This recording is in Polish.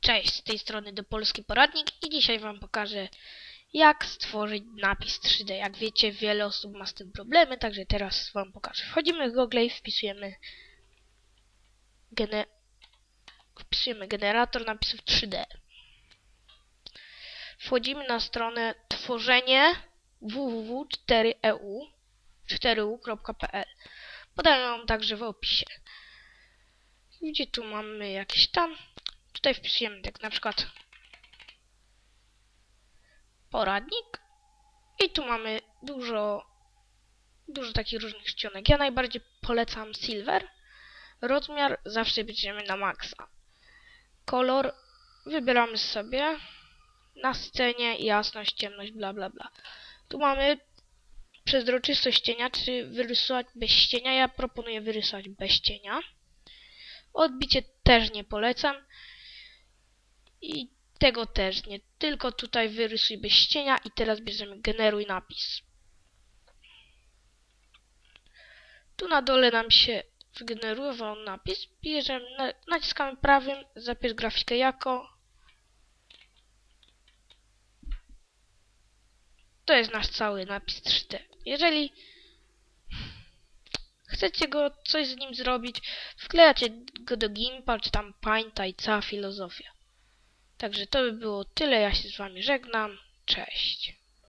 Cześć, z tej strony do Polski Poradnik i dzisiaj Wam pokażę jak stworzyć napis 3D. Jak wiecie, wiele osób ma z tym problemy, także teraz Wam pokażę. Wchodzimy w Google i wpisujemy, gene... wpisujemy generator napisów 3D. Wchodzimy na stronę tworzenie www.4eu 4u.pl Podaję ją także w opisie. Gdzie tu mamy jakieś tam Tutaj wpisujemy tak na przykład poradnik i tu mamy dużo dużo takich różnych czcionek. Ja najbardziej polecam Silver. Rozmiar zawsze będziemy na maksa. Kolor wybieramy sobie na scenie, jasność, ciemność, bla bla bla. Tu mamy przezroczystość cienia, czy wyrysować bez cienia. Ja proponuję wyrysować bez cienia. Odbicie też nie polecam. I tego też nie. Tylko tutaj wyrysuj bez cienia i teraz bierzemy generuj napis. Tu na dole nam się wygenerował napis. Bierzemy, na- naciskamy prawym, zapisz grafikę jako. To jest nasz cały napis 3D. Jeżeli chcecie go coś z nim zrobić, wklejacie go do Gimpa, czy tam Painta i cała filozofia. Także to by było tyle. Ja się z wami żegnam. Cześć.